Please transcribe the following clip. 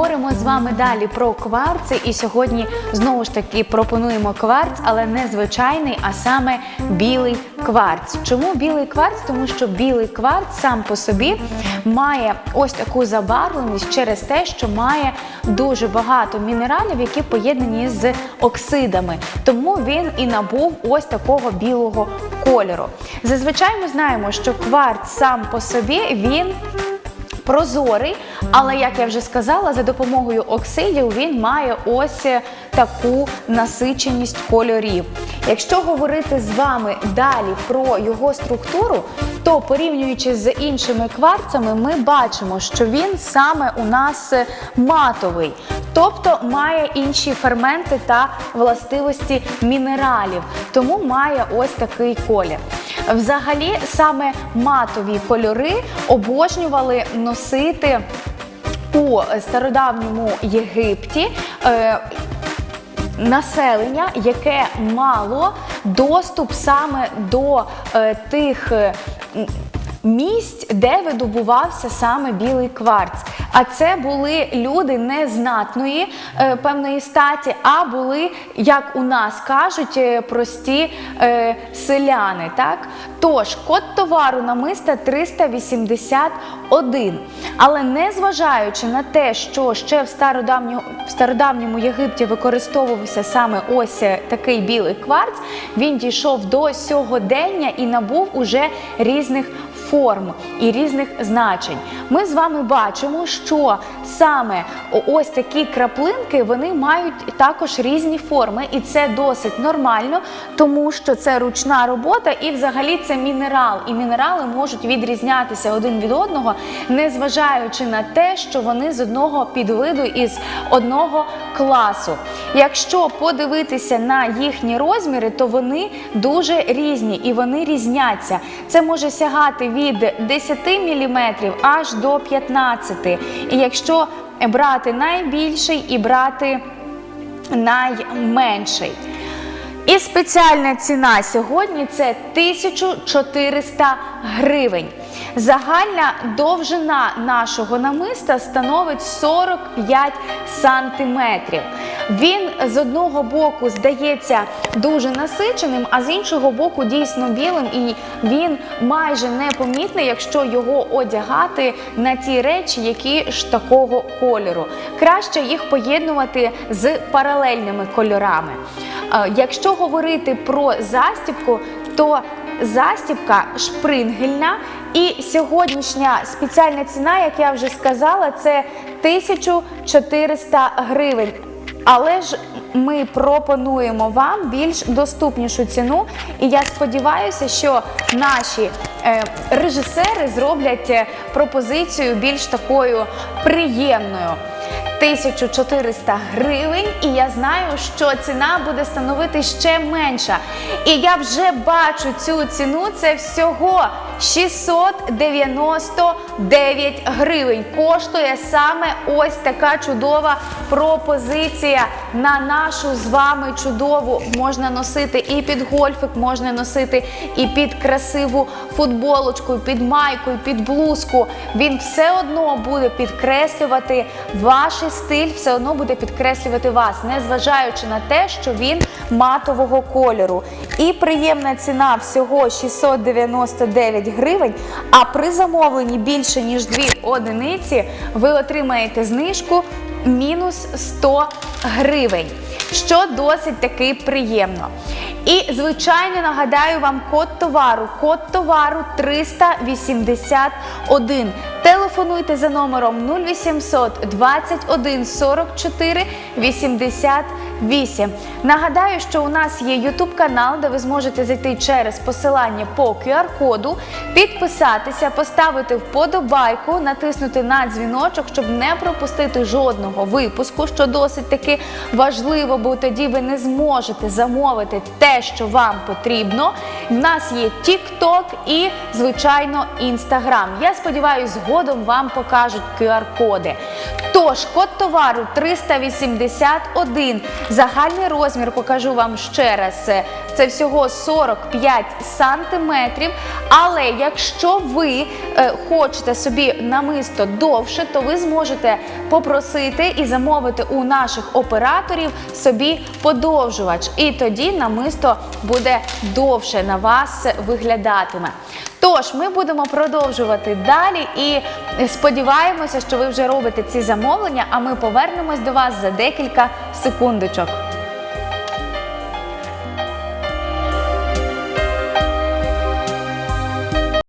говоримо з вами далі про кварци, і сьогодні знову ж таки пропонуємо кварц, але не звичайний, а саме білий кварц. Чому білий кварц? Тому що білий кварц сам по собі має ось таку забарвленість через те, що має дуже багато мінералів, які поєднані з оксидами. Тому він і набув ось такого білого кольору. Зазвичай ми знаємо, що кварц сам по собі він прозорий, але як я вже сказала, за допомогою оксидів він має ось таку насиченість кольорів. Якщо говорити з вами далі про його структуру, то порівнюючи з іншими кварцами, ми бачимо, що він саме у нас матовий, тобто має інші ферменти та властивості мінералів, тому має ось такий колір. Взагалі, саме матові кольори обожнювали носити у стародавньому Єгипті. е, Населення, яке мало доступ саме до е, тих місць, де видобувався саме білий кварц. А це були люди незнатної е, певної статі, а були, як у нас кажуть, е, прості е, селяни. Так? Тож, код товару намиста 381. Але незважаючи на те, що ще в стародавньому, в стародавньому Єгипті використовувався саме ось е, такий білий кварц, він дійшов до сьогодення і набув уже різних форм і різних значень. Ми з вами бачимо, що саме ось такі краплинки вони мають також різні форми, і це досить нормально, тому що це ручна робота, і взагалі це мінерал. І мінерали можуть відрізнятися один від одного, незважаючи на те, що вони з одного підвиду із одного класу. Якщо подивитися на їхні розміри, то вони дуже різні і вони різняться. Це може сягати від 10 мм аж до 15 І якщо брати найбільший і брати найменший. І спеціальна ціна сьогодні це 1400 гривень. Загальна довжина нашого намиста становить 45 сантиметрів. Він з одного боку здається дуже насиченим, а з іншого боку дійсно білим, і він майже непомітний, якщо його одягати на ті речі, які ж такого кольору. Краще їх поєднувати з паралельними кольорами. Е, Якщо говорити про застібку, то застібка шпрингельна і сьогоднішня спеціальна ціна, як я вже сказала, це 1400 гривень. Але ж ми пропонуємо вам більш доступнішу ціну, і я сподіваюся, що наші е, режисери зроблять е, пропозицію більш такою приємною. 1400 гривень, і я знаю, що ціна буде становити ще менша. І я вже бачу цю ціну. Це всього 699 гривень. Коштує саме ось така чудова пропозиція на нашу з вами чудову. Можна носити і під гольфик, можна носити і під красиву футболочку, і під майку, і під блузку. Він все одно буде підкреслювати ваш стиль, все одно буде підкреслювати вас, незважаючи на те, що він матового кольору. І приємна ціна всього 699 гривень. А при замовленні більше ніж 2 одиниці ви отримаєте знижку мінус 100 гривень, що досить таки приємно. І, звичайно, нагадаю вам код товару. Код товару 381. Телефонуйте за номером 0800 21 44 88. Нагадаю, що у нас є YouTube канал, де ви зможете зайти через посилання по QR-коду, підписатися, поставити вподобайку, натиснути на дзвіночок, щоб не пропустити жодного випуску, що досить таки важливо, бо тоді ви не зможете замовити те, що вам потрібно. В нас є TikTok і, звичайно, Instagram. Я сподіваюся, згодом вам покажуть QR-коди. Тож, код товару 381. Загальний розмір покажу вам ще раз. Це всього 45 сантиметрів. Але якщо ви е, хочете собі намисто довше, то ви зможете попросити і замовити у наших операторів собі подовжувач. І тоді намисто буде довше на вас виглядатиме. Тож ми будемо продовжувати далі і сподіваємося, що ви вже робите ці замовлення. А ми повернемось до вас за декілька секундочок.